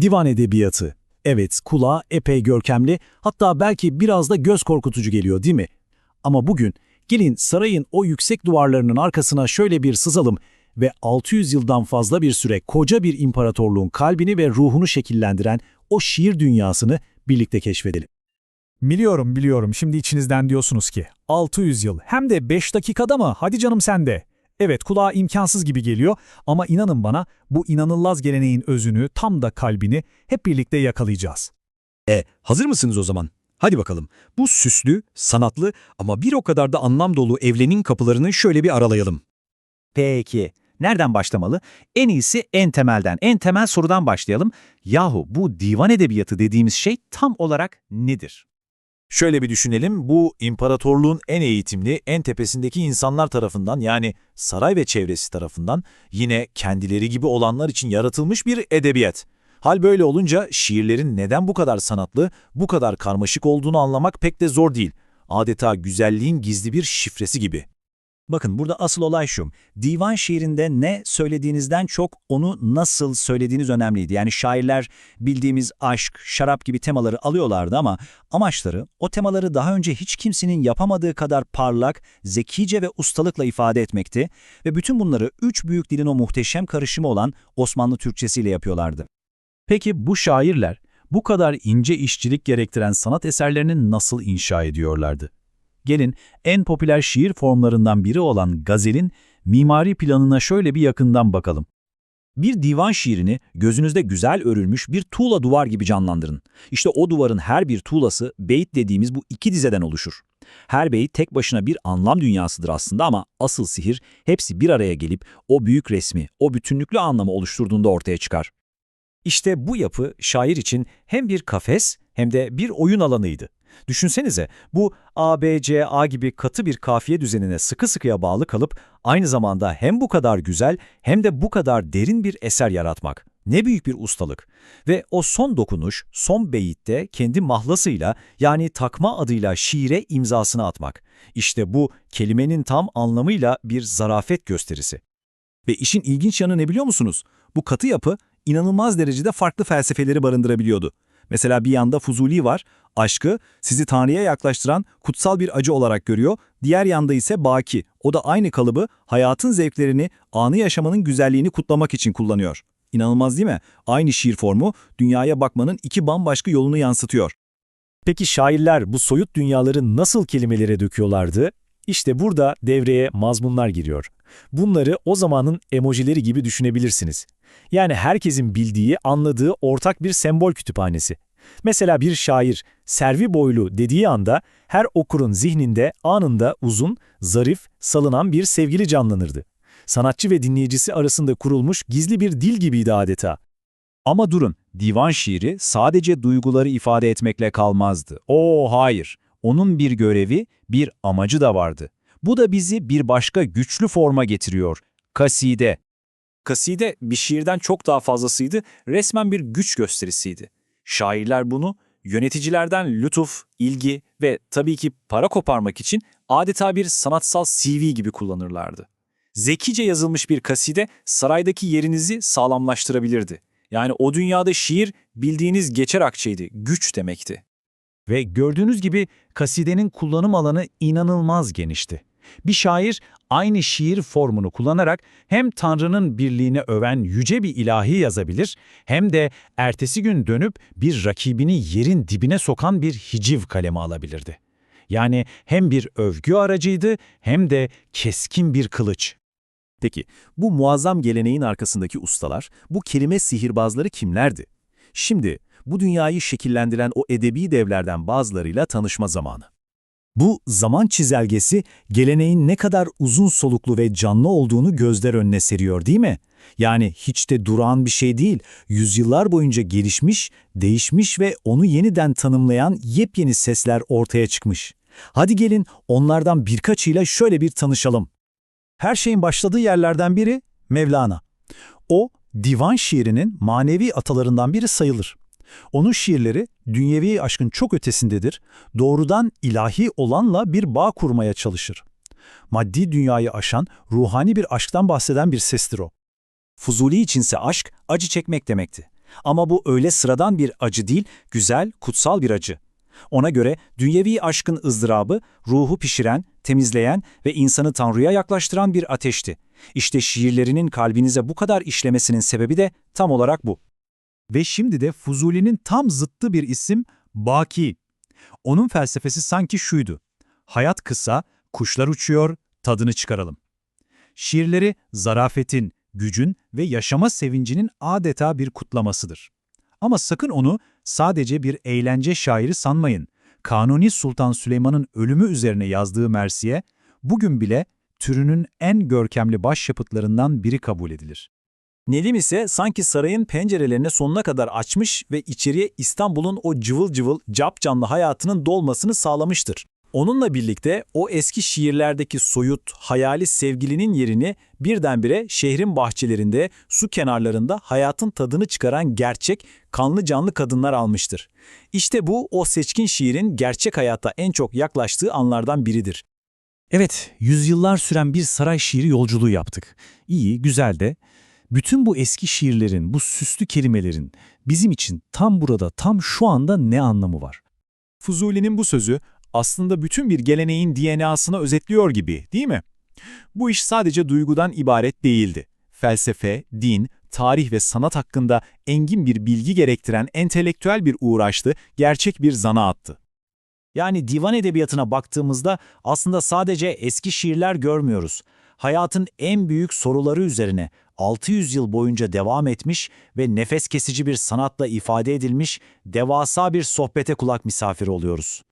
Divan edebiyatı. Evet, kulağa epey görkemli, hatta belki biraz da göz korkutucu geliyor değil mi? Ama bugün gelin sarayın o yüksek duvarlarının arkasına şöyle bir sızalım ve 600 yıldan fazla bir süre koca bir imparatorluğun kalbini ve ruhunu şekillendiren o şiir dünyasını birlikte keşfedelim. Biliyorum biliyorum şimdi içinizden diyorsunuz ki 600 yıl hem de 5 dakikada mı hadi canım sen de. Evet kulağa imkansız gibi geliyor ama inanın bana bu inanılmaz geleneğin özünü tam da kalbini hep birlikte yakalayacağız. E, hazır mısınız o zaman? Hadi bakalım. Bu süslü, sanatlı ama bir o kadar da anlam dolu evlenin kapılarını şöyle bir aralayalım. Peki, nereden başlamalı? En iyisi en temelden, en temel sorudan başlayalım. Yahu bu divan edebiyatı dediğimiz şey tam olarak nedir? Şöyle bir düşünelim, bu imparatorluğun en eğitimli, en tepesindeki insanlar tarafından yani saray ve çevresi tarafından yine kendileri gibi olanlar için yaratılmış bir edebiyat. Hal böyle olunca şiirlerin neden bu kadar sanatlı, bu kadar karmaşık olduğunu anlamak pek de zor değil. Adeta güzelliğin gizli bir şifresi gibi. Bakın burada asıl olay şu. Divan şiirinde ne söylediğinizden çok onu nasıl söylediğiniz önemliydi. Yani şairler bildiğimiz aşk, şarap gibi temaları alıyorlardı ama amaçları o temaları daha önce hiç kimsenin yapamadığı kadar parlak, zekice ve ustalıkla ifade etmekti ve bütün bunları üç büyük dilin o muhteşem karışımı olan Osmanlı Türkçesiyle yapıyorlardı. Peki bu şairler bu kadar ince işçilik gerektiren sanat eserlerini nasıl inşa ediyorlardı? Gelin en popüler şiir formlarından biri olan gazelin mimari planına şöyle bir yakından bakalım. Bir divan şiirini gözünüzde güzel örülmüş bir tuğla duvar gibi canlandırın. İşte o duvarın her bir tuğlası beyit dediğimiz bu iki dizeden oluşur. Her beyit tek başına bir anlam dünyasıdır aslında ama asıl sihir hepsi bir araya gelip o büyük resmi, o bütünlüklü anlamı oluşturduğunda ortaya çıkar. İşte bu yapı şair için hem bir kafes hem de bir oyun alanıydı. Düşünsenize bu A, B, C, A gibi katı bir kafiye düzenine sıkı sıkıya bağlı kalıp aynı zamanda hem bu kadar güzel hem de bu kadar derin bir eser yaratmak. Ne büyük bir ustalık. Ve o son dokunuş, son beyitte kendi mahlasıyla yani takma adıyla şiire imzasını atmak. İşte bu kelimenin tam anlamıyla bir zarafet gösterisi. Ve işin ilginç yanı ne biliyor musunuz? Bu katı yapı inanılmaz derecede farklı felsefeleri barındırabiliyordu. Mesela bir yanda Fuzuli var, aşkı sizi Tanrı'ya yaklaştıran kutsal bir acı olarak görüyor. Diğer yanda ise Baki, o da aynı kalıbı hayatın zevklerini, anı yaşamanın güzelliğini kutlamak için kullanıyor. İnanılmaz değil mi? Aynı şiir formu dünyaya bakmanın iki bambaşka yolunu yansıtıyor. Peki şairler bu soyut dünyaları nasıl kelimelere döküyorlardı? İşte burada devreye mazmunlar giriyor. Bunları o zamanın emojileri gibi düşünebilirsiniz. Yani herkesin bildiği, anladığı ortak bir sembol kütüphanesi. Mesela bir şair servi boylu dediği anda her okurun zihninde anında uzun, zarif, salınan bir sevgili canlanırdı. Sanatçı ve dinleyicisi arasında kurulmuş gizli bir dil gibiydi adeta. Ama durun, divan şiiri sadece duyguları ifade etmekle kalmazdı. Oo hayır, onun bir görevi, bir amacı da vardı. Bu da bizi bir başka güçlü forma getiriyor. Kaside. Kaside bir şiirden çok daha fazlasıydı, resmen bir güç gösterisiydi. Şairler bunu yöneticilerden lütuf, ilgi ve tabii ki para koparmak için adeta bir sanatsal CV gibi kullanırlardı. Zekice yazılmış bir kaside saraydaki yerinizi sağlamlaştırabilirdi. Yani o dünyada şiir bildiğiniz geçer akçeydi, güç demekti. Ve gördüğünüz gibi kasidenin kullanım alanı inanılmaz genişti. Bir şair aynı şiir formunu kullanarak hem Tanrı'nın birliğini öven yüce bir ilahi yazabilir hem de ertesi gün dönüp bir rakibini yerin dibine sokan bir hiciv kalemi alabilirdi. Yani hem bir övgü aracıydı hem de keskin bir kılıç. Peki, bu muazzam geleneğin arkasındaki ustalar, bu kelime sihirbazları kimlerdi? Şimdi, bu dünyayı şekillendiren o edebi devlerden bazılarıyla tanışma zamanı. Bu zaman çizelgesi geleneğin ne kadar uzun soluklu ve canlı olduğunu gözler önüne seriyor değil mi? Yani hiç de durağan bir şey değil, yüzyıllar boyunca gelişmiş, değişmiş ve onu yeniden tanımlayan yepyeni sesler ortaya çıkmış. Hadi gelin onlardan birkaçıyla şöyle bir tanışalım. Her şeyin başladığı yerlerden biri Mevlana. O, divan şiirinin manevi atalarından biri sayılır. Onun şiirleri dünyevi aşkın çok ötesindedir, doğrudan ilahi olanla bir bağ kurmaya çalışır. Maddi dünyayı aşan, ruhani bir aşktan bahseden bir sestir o. Fuzuli içinse aşk, acı çekmek demekti. Ama bu öyle sıradan bir acı değil, güzel, kutsal bir acı. Ona göre dünyevi aşkın ızdırabı, ruhu pişiren, temizleyen ve insanı Tanrı'ya yaklaştıran bir ateşti. İşte şiirlerinin kalbinize bu kadar işlemesinin sebebi de tam olarak bu. Ve şimdi de Fuzuli'nin tam zıttı bir isim Baki. Onun felsefesi sanki şuydu. Hayat kısa, kuşlar uçuyor, tadını çıkaralım. Şiirleri zarafetin, gücün ve yaşama sevincinin adeta bir kutlamasıdır. Ama sakın onu sadece bir eğlence şairi sanmayın. Kanuni Sultan Süleyman'ın ölümü üzerine yazdığı Mersiye, bugün bile türünün en görkemli başyapıtlarından biri kabul edilir. Nedim ise sanki sarayın pencerelerini sonuna kadar açmış ve içeriye İstanbul'un o cıvıl cıvıl, cap canlı hayatının dolmasını sağlamıştır. Onunla birlikte o eski şiirlerdeki soyut, hayali sevgilinin yerini birdenbire şehrin bahçelerinde, su kenarlarında hayatın tadını çıkaran gerçek, kanlı canlı kadınlar almıştır. İşte bu o seçkin şiirin gerçek hayata en çok yaklaştığı anlardan biridir. Evet, yüzyıllar süren bir saray şiiri yolculuğu yaptık. İyi, güzel de. Bütün bu eski şiirlerin, bu süslü kelimelerin bizim için tam burada, tam şu anda ne anlamı var? Fuzuli'nin bu sözü aslında bütün bir geleneğin DNA'sını özetliyor gibi, değil mi? Bu iş sadece duygudan ibaret değildi. Felsefe, din, tarih ve sanat hakkında engin bir bilgi gerektiren entelektüel bir uğraştı, gerçek bir zanaattı. Yani divan edebiyatına baktığımızda aslında sadece eski şiirler görmüyoruz. Hayatın en büyük soruları üzerine 600 yıl boyunca devam etmiş ve nefes kesici bir sanatla ifade edilmiş devasa bir sohbete kulak misafiri oluyoruz.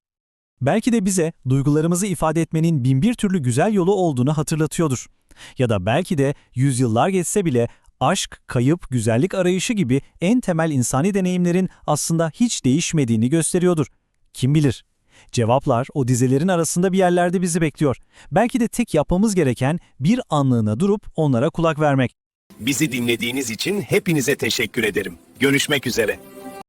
Belki de bize duygularımızı ifade etmenin binbir türlü güzel yolu olduğunu hatırlatıyordur. Ya da belki de yüzyıllar geçse bile aşk, kayıp, güzellik arayışı gibi en temel insani deneyimlerin aslında hiç değişmediğini gösteriyordur. Kim bilir? Cevaplar o dizelerin arasında bir yerlerde bizi bekliyor. Belki de tek yapmamız gereken bir anlığına durup onlara kulak vermek. Bizi dinlediğiniz için hepinize teşekkür ederim. Görüşmek üzere.